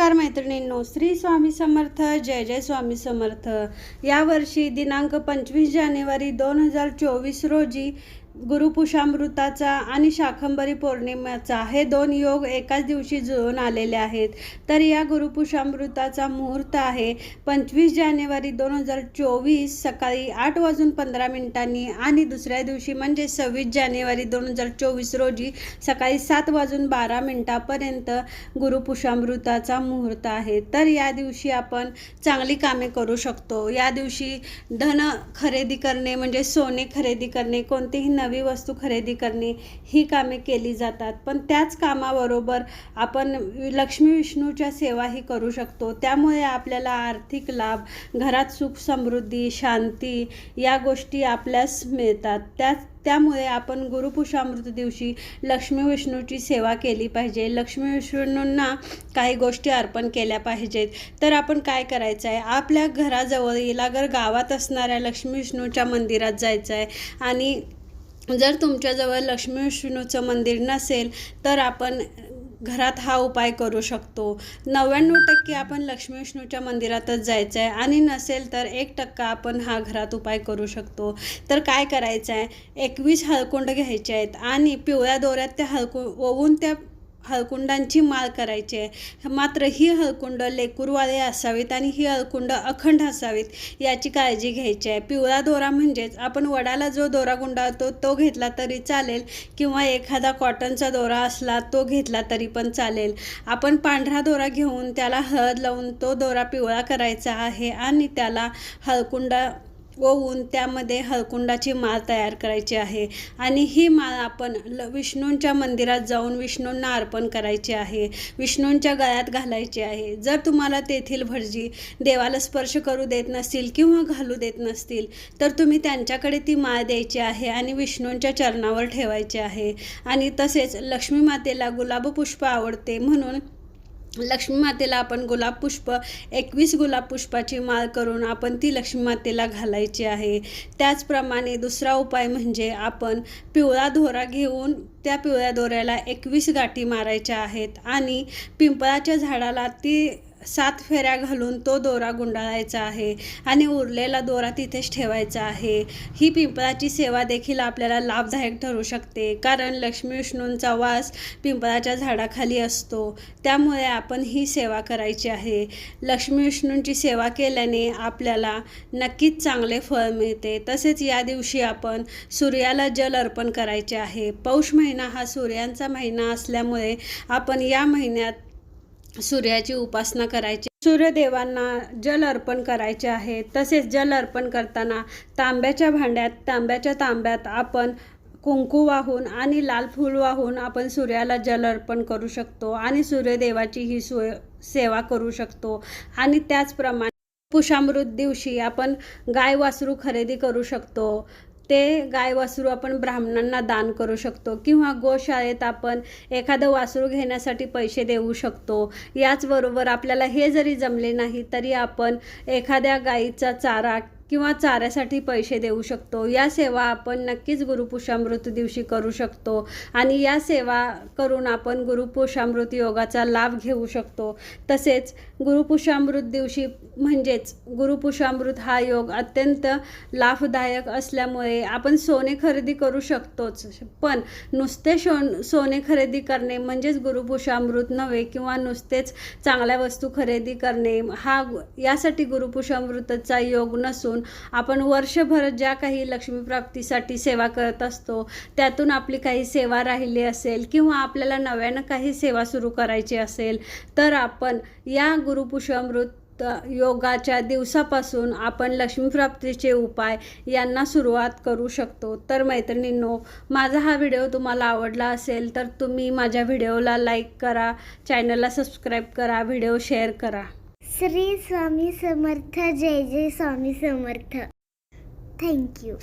नमस्कार मैत्रिणींनो श्री स्वामी समर्थ जय जय स्वामी समर्थ. यावर्षी दिनांक पंचवीस जानेवारी दोन हजार चोवीस रोजी गुरुपुषामृताचा आणि शाकंभरी पौर्णिमेचा हे दोन योग एकाच दिवशी जुळून आलेले आहेत. तर या गुरुपुषामृताचा मुहूर्त आहे पंचवीस जानेवारी दोन हजार चोवीस सकाळी आठ वाजून पंधरा मिनिटांनी आणि दुसऱ्या दिवशी म्हणजे सव्वीस जानेवारी दोन हजार चोवीस रोजी सकाळी सात वाजून बारा मिनिटापर्यंत गुरुपुषामृताचा मुहूर्त आहे तर या दिवशी आपण चांगली कामे करू शकतो. या दिवशी धन खरेदी करणे म्हणजे सोने खरेदी करणे कोणतीही नवी वस्तू खरेदी करणे ही कामे केली जातात. पण त्याच कामाबरोबर आपण लक्ष्मी विष्णूच्या सेवाही करू शकतो. त्यामुळे आपल्याला आर्थिक लाभ घरात सुख समृद्धी शांती या गोष्टी आपल्यास मिळतात. त्याच त्यामुळे आपण गुरुपुषामृत दिवशी लक्ष्मी विष्णूची सेवा केली पाहिजे. लक्ष्मी विष्णूंना काही गोष्टी अर्पण केल्या पाहिजेत. तर आपण काय करायचं आहे आपल्या घराजवळ इलागर गावात असणाऱ्या लक्ष्मी विष्णूच्या मंदिरात जायचं आहे आणि जर तुमच्याजवळ लक्ष्मी विष्णूचं मंदिर नसेल तर आपण घरात हा उपाय करू शकतो. नव्याण्णव टक्के आपण लक्ष्मी विष्णूच्या मंदिरातच जायचं आहे आणि नसेल तर एक टक्का आपण हा घरात उपाय करू शकतो. तर काय करायचं आहे एकवीस हळकुंड घ्यायचे आहेत. आणि पिवळ्या दोऱ्यात त्या हळकु ओवून त्या हळकुंडांची माळ करायची आहे. मात्र ही हळकुंड लेकूरवाळे असावीत आणि ही हळकुंड अखंड असावीत याची काळजी घ्यायची आहे. पिवळा दोरा म्हणजेच आपण वडाला जो दोरा गुंडाळतो तो घेतला तरी चालेल किंवा एखादा कॉटनचा दोरा असला तो घेतला तरी पण चालेल. आपण पांढरा दोरा घेऊन त्याला हळद लावून तो दोरा पिवळा करायचा आहे आणि त्याला हळकुंडा ओवून त्यामध्ये हळकुंडाची माळ तयार करायची आहे. आणि ही माळ आपण ल विष्णूंच्या मंदिरात जाऊन विष्णूंना अर्पण करायची आहे. विष्णूंच्या गळ्यात घालायची आहे. जर तुम्हाला तेथील भटजी देवाला स्पर्श करू देत नसतील किंवा घालू देत नसतील तर तुम्ही त्यांच्याकडे ती माळ द्यायची आहे आणि विष्णूंच्या चरणावर ठेवायची आहे. आणि तसेच लक्ष्मी मातेला गुलाब पुष्प आवडते म्हणून लक्ष्मी मातेला आपण गुलाब पुष्प एकवीस गुलाब पुष्पाची माळ करून आपण ती लक्ष्मी मातेला घालायची आहे. त्याचप्रमाणे दुसरा उपाय म्हणजे आपण पिवळा दोरा घेऊन त्या पिवळ्या दोऱ्याला एकवीस गाठी मारायच्या आहेत आणि पिंपळाच्या झाडाला ती सात फेऱ्या घालून तो दोरा गुंडाळायचा आहे आणि उरलेला दोरा तिथेच ठेवायचा आहे. ही पिंपळाची सेवा देखील आपल्याला लाभदायक ठरू शकते कारण लक्ष्मी विष्णूंचा वास पिंपळाच्या झाडाखाली असतो. त्यामुळे आपण ही सेवा करायची आहे. लक्ष्मी विष्णूंची सेवा केल्याने आपल्याला नक्कीच चांगले फळ मिळते. तसेच या दिवशी आपण सूर्याला जल अर्पण करायचे आहे. पौष महिना हा सूर्यांचा महिना असल्यामुळे आपण या महिन्यात सूर्याची उपासना करायची. सूर्यदेवांना जल अर्पण करायचे आहे. तसेच जल अर्पण करताना तांब्याच्या भांड्यात तांब्याच्या तांब्यात आपण कुंकू वाहून आणि लाल फूल वाहून आपण सूर्याला जल अर्पण करू शकतो आणि सूर्यदेवाची ही सोय सेवा करू शकतो. आणि त्याचप्रमाणे पुषामृत दिवशी आपण गाय वासरू खरेदी करू शकतो. ते गाय वासरू आपण ब्राह्मणांना दान करू शकतो किंवा गोशाळेत आपण एखादं वासरू घेण्यासाठी पैसे देऊ शकतो. याचबरोबर आपल्याला हे जरी जमले नाही तरी आपण एखाद्या गाईचा चारा किंवा चाऱ्यासाठी पैसे देऊ शकतो. या सेवा आपण नक्कीच गुरुपुषामृत दिवशी करू शकतो आणि या सेवा करून आपण गुरुपुषामृत योगाचा लाभ घेऊ शकतो. तसेच गुरुपुषामृत दिवशी म्हणजेच गुरुपुषामृत हा योग अत्यंत लाभदायक असल्यामुळे आपण सोने खरेदी करू शकतोच. पण नुसते शो सोने खरेदी करणे म्हणजेच गुरुपुषामृत नव्हे किंवा नुसतेच चांगल्या वस्तू खरेदी करणे हा यासाठी गुरुपुषामृतचा योग नसून आपण वर्षभर ज्या काही लक्ष्मीप्राप्तीसाठी सेवा करत असतो त्यातून आपली काही सेवा राहिली असेल किंवा आपल्याला नव्यानं काही सेवा सुरू करायची असेल तर आपण या गुरुपुषामृत योगाच्या दिवसापासून आपण लक्ष्मीप्राप्तीचे उपाय यांना सुरुवात करू शकतो. तर मैत्रिणींनो माझा हा व्हिडिओ तुम्हाला आवडला असेल तर तुम्ही माझ्या व्हिडिओला लाईक करा चॅनलला सबस्क्राईब करा व्हिडिओ शेअर करा. श्री स्वामी समर्थ जय जय स्वामी समर्थ. थँक्यू